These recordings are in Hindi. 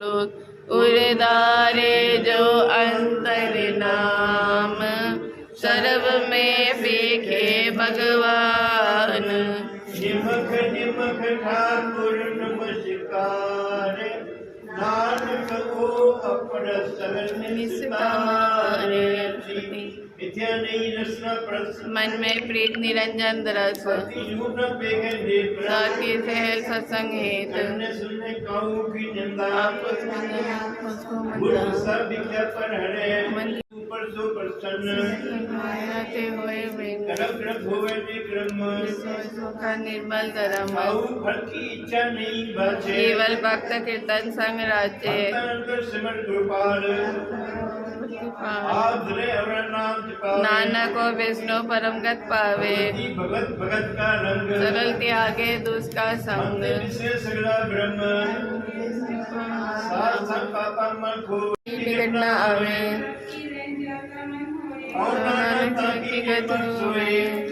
उरदारे जो अंतर नाम सर्व में बेखे भगवान। निमख निमख ठाकुर नमस्कार। नानक को अपना शरण मन में प्रीत निरंजन रस सहल सत्संग हेत। की सो प्रसन्न। मायाते होए करम करम होवे विक्रम सुखा निर्मल धर्म। फल की इच्छा नहीं बाचे। केवल भक्त कीर्तन संग राज्य भक्तांतर सिमर नानक को विष्णु परम गत पावे भगत भगत का रंग। सरल त्यागे दुष्का संग। से सगला ब्रह्म। साथ संग पापा मन न आवे। और नानक की गत सोए।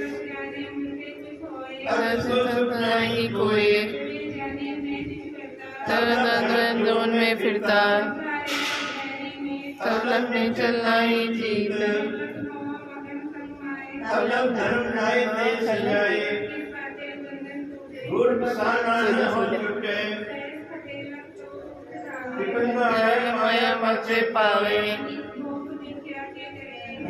कोई में फिरता सब लग में चलना ही जीत। अलग धर्म न्याय देश जाए। गुर बसाना न हो छुटे। विपन्ना है माया पावे।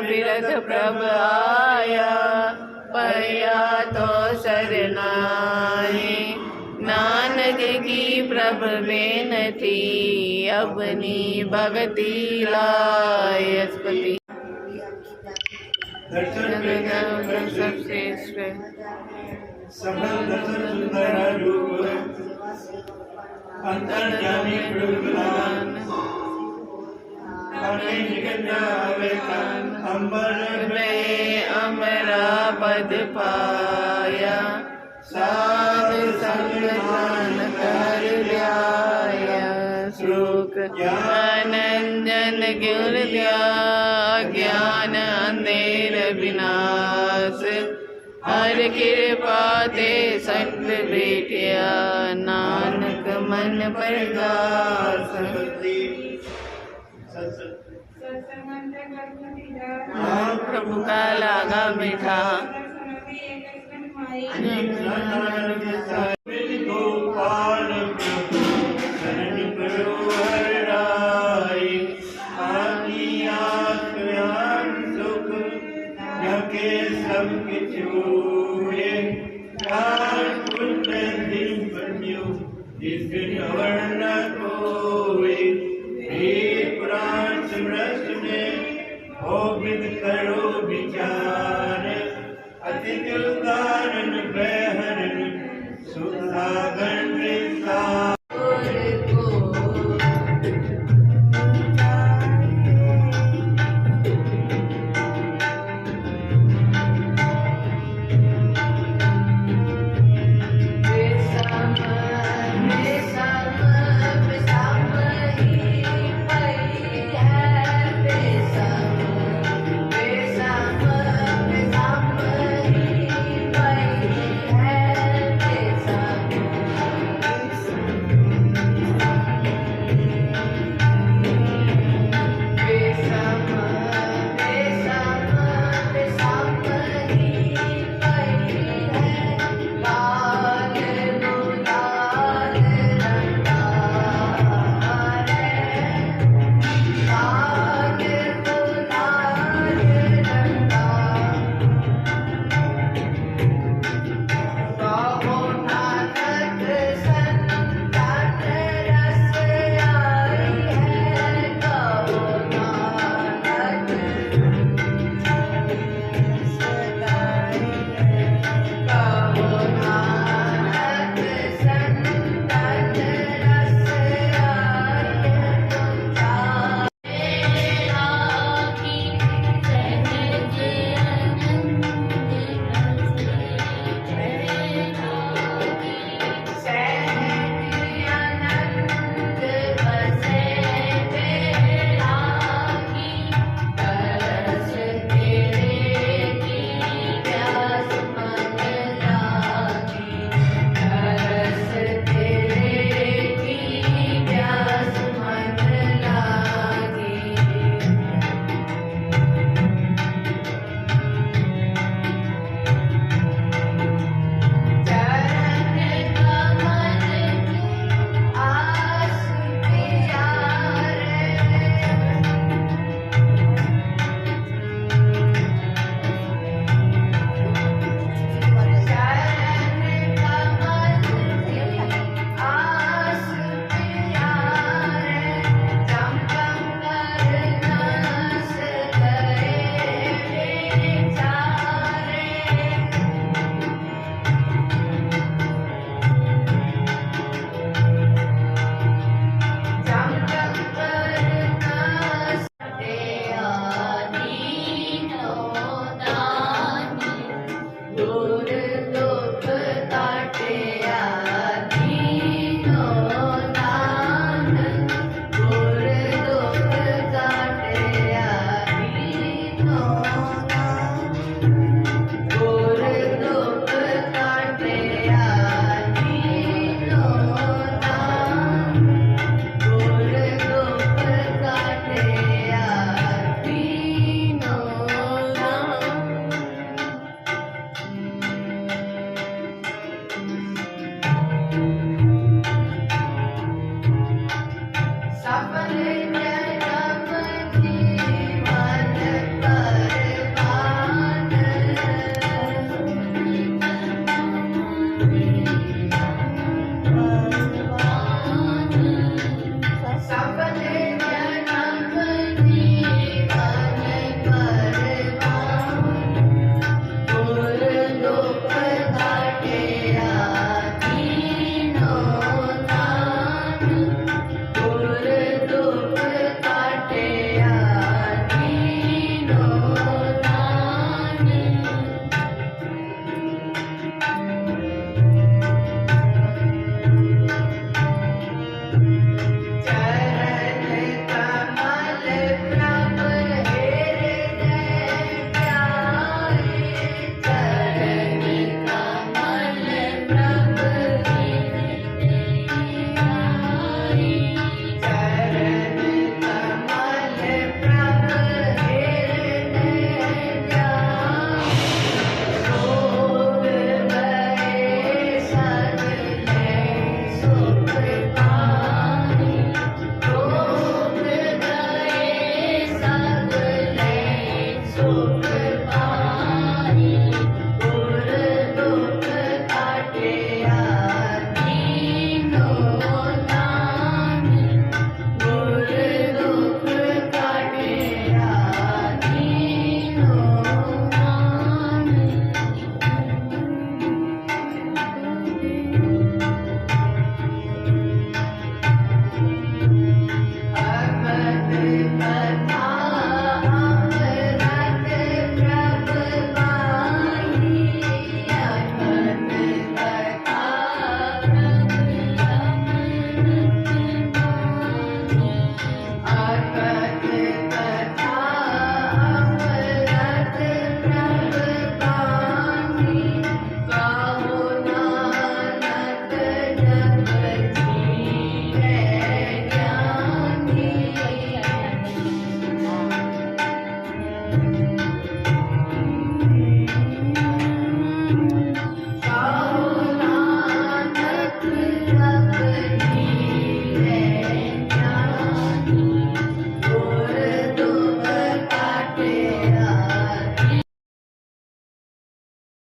फिरत प्रभ आया, पया तो शरणाए नानक की प्रभ बेनती अपनी भक्ति लायस्पति दर्शन प्रभुदान अंबर में अमरा पद पाया साध संग मान कर ल्याया श्लोक आनंदन गिर ज्ञान अंधेर विनाश हर कृपा ते संत बेटिया नानक मन प्रगास हाँ, प्रभु का लागा मीठा। प्रभु शरण करो हर